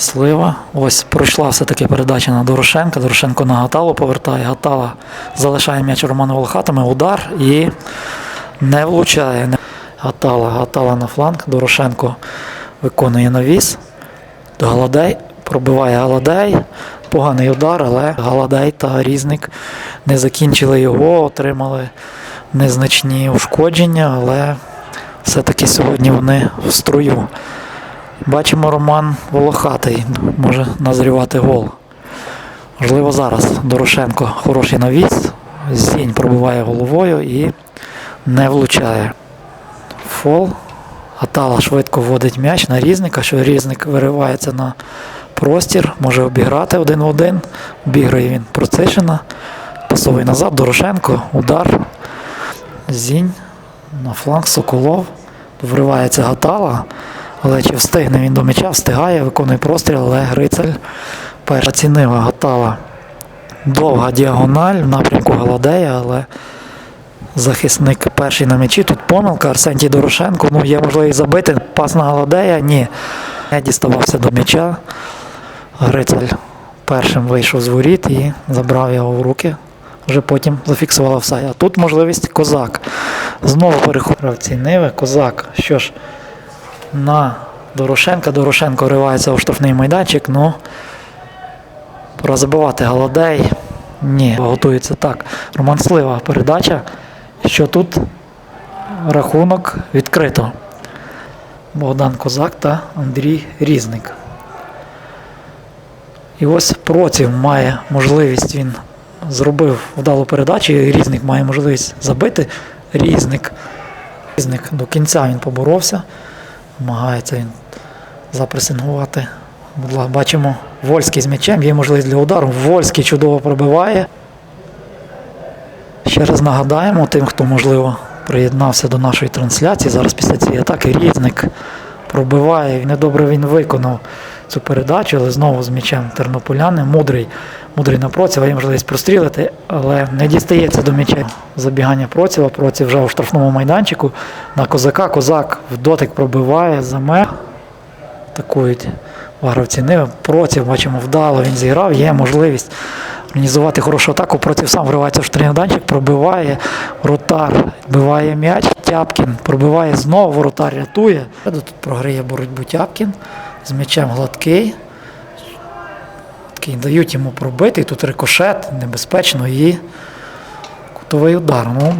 Слива. Ось пройшла все-таки передача на Дорошенка. Дорошенко на Гаталу повертає. Гатала залишає м'яч Роману Волохатами. Удар і не влучає. Гатала, Гатала на фланг. Дорошенко виконує навіс. Галадей пробиває Галадей. Поганий удар, але Галадей та Різник не закінчили його, отримали незначні ушкодження, але все-таки сьогодні вони в струю. Бачимо, Роман Волохатий може назрівати гол. Можливо, зараз Дорошенко хороший навіс. Зінь пробиває головою і не влучає. Фол. Атала швидко вводить м'яч на різника, що різник виривається на простір, може обіграти один в один. Обіграє він Процишина. Пасовий назад, Дорошенко, удар. Зінь на фланг Соколов. Вривається Гатала. Але чи встигне він до м'яча, встигає, виконує простріл, але Грицель перша цінива Гатала. Довга діагональ в напрямку Галадея, але захисник перший на м'ячі. Тут помилка Арсентій Дорошенко. Ну, є можливість забити. Пас на Галадея. Ні. Не діставався до м'яча. Грицель першим вийшов з воріт і забрав його в руки. Вже потім зафіксував офсайд. А тут можливість Козак. Знову переходив ці Ниви. Козак. Що ж, на Дорошенка. Дорошенко ривається у штрафний майданчик. Ну, пора забивати Галадей. Ні, готується так. Роман Слива передача. Що тут рахунок відкрито. Богдан Козак та Андрій Різник. І ось Проців має можливість, він зробив вдалу передачу, і Різник має можливість забити. Різник. Різник до кінця він поборовся. Намагається він запресингувати. Бачимо, Вольський з м'ячем, є можливість для удару. Вольський чудово пробиває. Ще раз нагадаємо тим, хто, можливо, приєднався до нашої трансляції. Зараз після цієї атаки Різник пробиває. Недобре він виконав цю передачу, але знову з м'ячем тернополяни. Мудрий, мудрий на Процєва, є можливість прострілити, але не дістається до м'яча. Забігання Процєва. Проців вже у штрафному майданчику. На козака. Козак в дотик пробиває за мех. Атакують вагравці Ниви. Проців, бачимо, вдало він зіграв. Є можливість організувати хорошу атаку. Проців сам вривається в штрафний пробиває. Воротар відбиває м'яч. Тяпкін пробиває знову, воротар рятує. Тут програє боротьбу Тяпкін. З м'ячем гладкий. Такий дають йому пробити. Тут рикошет, небезпечно і кутовий удар. Ну,